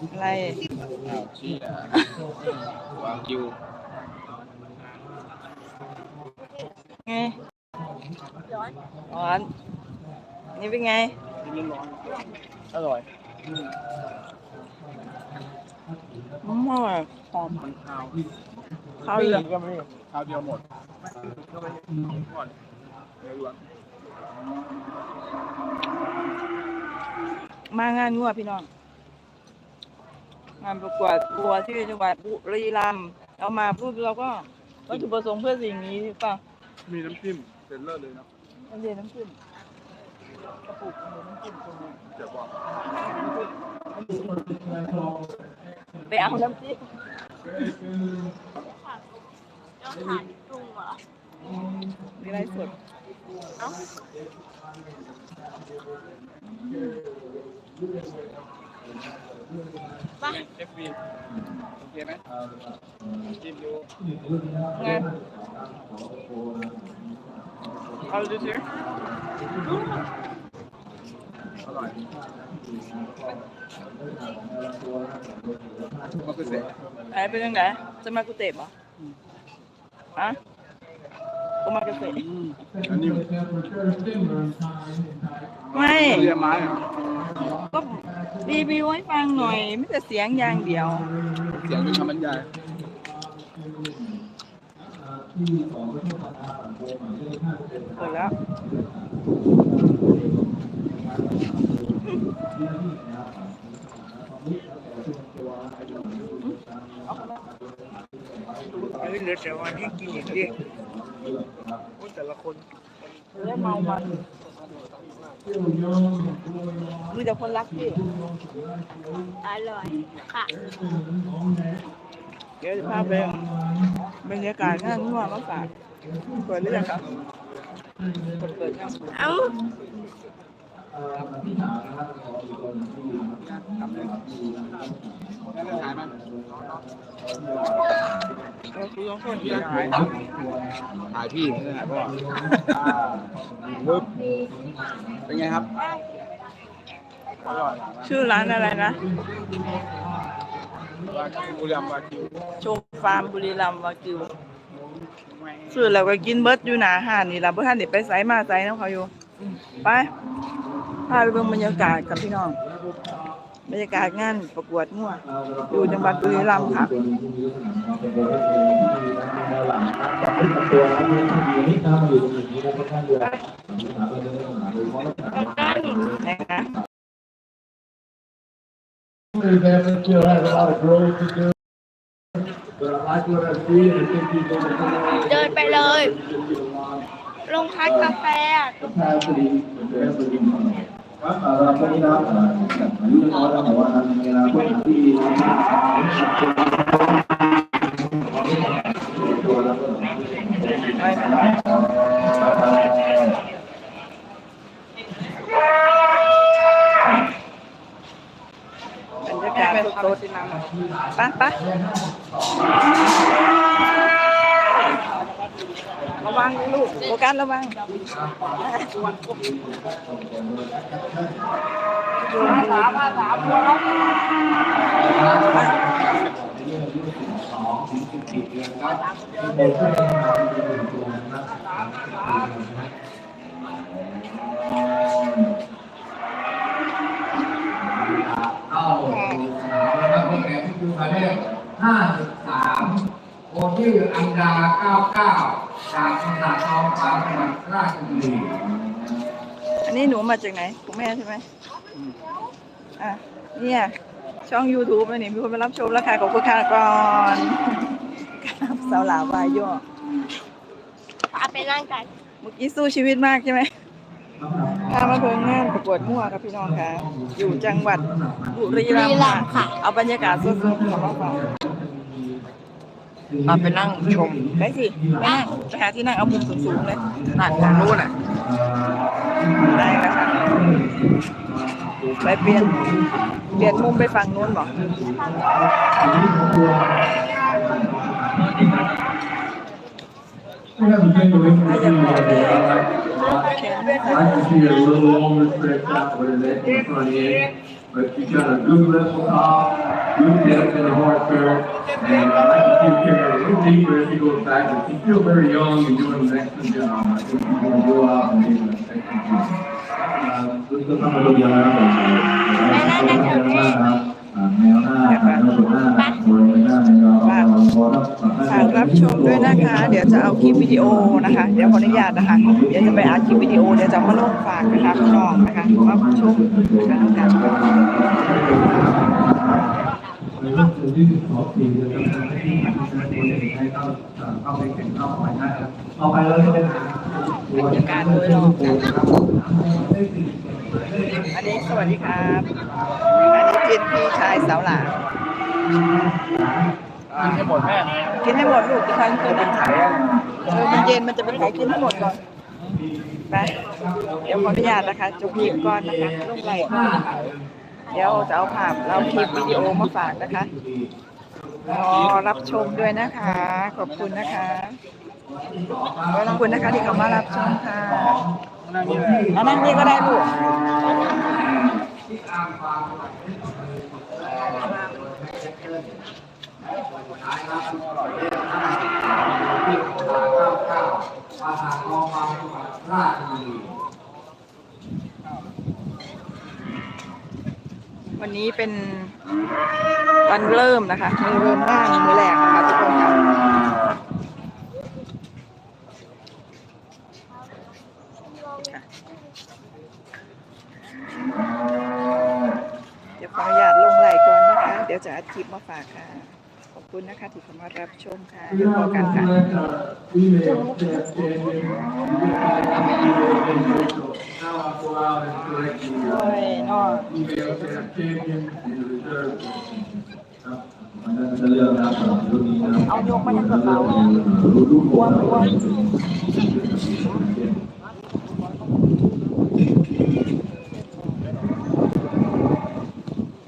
อะไรอ้าวเชี่ยวางคิวไง ร้อน นี่เป็นไงที่ร้อนอร่อยอืมอร่อยหอมมันข้าวข้าวเหลืองก็ไม่ข้าวเดียวหมดก็ไปก่อนเดี๋ยวด่วนมางานงัวพี่น้อง งานประกวดบัวที่จังหวัดบุรีรัมย์เอามาพูดเราก็วัตถุประสงค์เพื่อสิ่งนี้หรือเปล่ามีน้ำจิ้มเสร็จเลิศเลยเนาะน้ำเย็นน้ำจิ้มกระปุกน้ำจิ้มตรงนี้เดี๋ยวบอกไปเอาน้ำจิ้มเราขายปรุงเหรอมีไรสดเอ้า ไปเอฟบีโอเคไหมจิ้มดูไงเอาดูสิอร่อยมันคือเสร็จไอ้เป็นยังไงจะมากุเตะเหรอฮะก็มาเกษตรอันนี้ไม่เรียไม้อะก็รีวิวให้ฟังหน่อย ไม่แต่เสียงอย่างเดียว เสียงเป็นคำบรรยายเปิดแล้วเฮ้ยเหลือแต่วันที่กินอีกดิ โอ้แต่ละคนเริ่มเมามันมีแต่คนรักพี่อร่อยค่ะเดี๋ยวจะพาไปบรรยากาศงานนัวมาฝากเปิดหรือยังครับเปิดเปิดยังเอ้านั่นเลยถ่ายมันเรา คือต้องคนที่ถ่ายพี่ไม่ได้ถ่ายพ่อปึ๊บเป็นไงครับ ชื่อร้านอะไรนะวากิวบุรีรัมย์วากิวโชว์ฟาร์มบุรีรัมย์วากิวซื้อแล้วก็กินเบิร์ดอยู่หนาห้านนี่ล่ะเพื่ท่านเด็ดไปไสมาไสน้องเขาอยู่ ไปพาไปเบิ่งบรรยากาศกับพี่น้อง บรรยากาศงานประกวดงัวอยู่จังหวัดบุรีรัมย์ค่ะนะคะ They still have a lot of growth to do. But I like what I see and I think people are going เดินไปเลย ลงพักกาแฟอะ capacity with their living. ครั บสำหรับวันนี้นะครับอายุน้อยแล้วแต่ว่าในอนาคตที่ตั ระวังลูกโฟกัสระวังภาษาภาษาพวกเข้าสู่สนามนะครับเพื่อแข่งที่คือหมายเลข53โอ ชื่ออันดา 99 จากจังหวัดทองผาจังหวัดราชบุรีอันนี้หนูมาจากไหนคุณแม่ใช่ไหมอะเนี่ยช่อง YouTube นะนี่มีคนมารับชมแล้วค่ะขอบคุณค่ะก่อนครับสาวหลาวายย่อพาไปนั่งกันเมื่อกี้สู้ชีวิตมากใช่ไหมพามาเพิ่งงานประกวดมั่วครับพี่น้องค่ะ อยู่จังหวัดบุรีรัมบุรีรัย์มย์ค่ะ เอาบรรยากาศสดๆของเราฟัง มาไปนั่งชมไปสิไปนั่งไปหาที่นั่งเอามุมสูงๆเลยนั่งทางนู้นอะได้แล้วค่ะไปเปลี่ยนเปลี่ยนมุมไปฝั่งนู้นบอก We haven't been to England ถ้าจะขอ yet. ดี I แขนด้วยค่ะ but because of Google Wrestle Talk, Google Death in the Hard Spirit, and I like to see Carrie a little deeper as he goes back, but she's still very young and doing an excellent job. I think he's going to go out and do an excellent job. Uh, ทำมาตัวเดียวนะครับผมขอบคุณมากนะครับแนวหน้าแนวส่วนหน้าบริเวณหน้าในเราเราพอรับฝากรับชมด้วยนะคะ เดี๋ยวจะเอาคลิปวิดีโอนะคะ เดี๋ยวขออนุญาตนะคะ เดี๋ยวจะไปอัดคลิปวิดีโอเดี๋ยวจะเอามาลงฝากนะคะพี่น้องนะคะมาชมกันแล้วกันในเรื่องของที่ขอทีนะครับที่ทางคนเอกให้เข้าเข้าไปแข่งเข้าไปนะครับต่อไปเราจะเป็นบรรยากาศโดยรอบค่ะอันนี้สวัสดีครับ อันนี้เป็นพี่ชายสาวหลาน กินให้หมดแม่กินให้หมดลูกจะทานตัวนึงขายเออมันเย็นมันจะไปขายกินให้หมดก่อนไปเดี๋ยวขออนุญาตนะคะจบคลิปก่อนนะคะลงไลน์ก่เดี๋ยวจะเอาภาพเราคลิปวิดีโอมาฝากนะคะรอรับชมด้วยนะคะ ขอบคุณนะคะขอบคุณนะคะที่เข้ามารับชมค่ะนั่งนี่แหละอันนั้นนี่ก็ได้ลูกอาหารกองฟังจังหวัดราชบุรี วันนี้เป็นวันเริ่มนะคะมือเริ่มงานมือแรกนะคะทุกคนค่ะ เดี๋ยวขออนุญาตลงไหลน์ก่อนนะคะ เดี๋ยวจะอัดคลิปมาฝากค่ะ ขอบคุณนะคะที่เข้ามารับชมค่ะเดี๋ยวพอกันค่ะ Now I'll go out and collect the โอ้ยนอกนะครับสำหรับรุ่นนี้นะครับเอายกมาทางกระเป๋านลูกวัววัว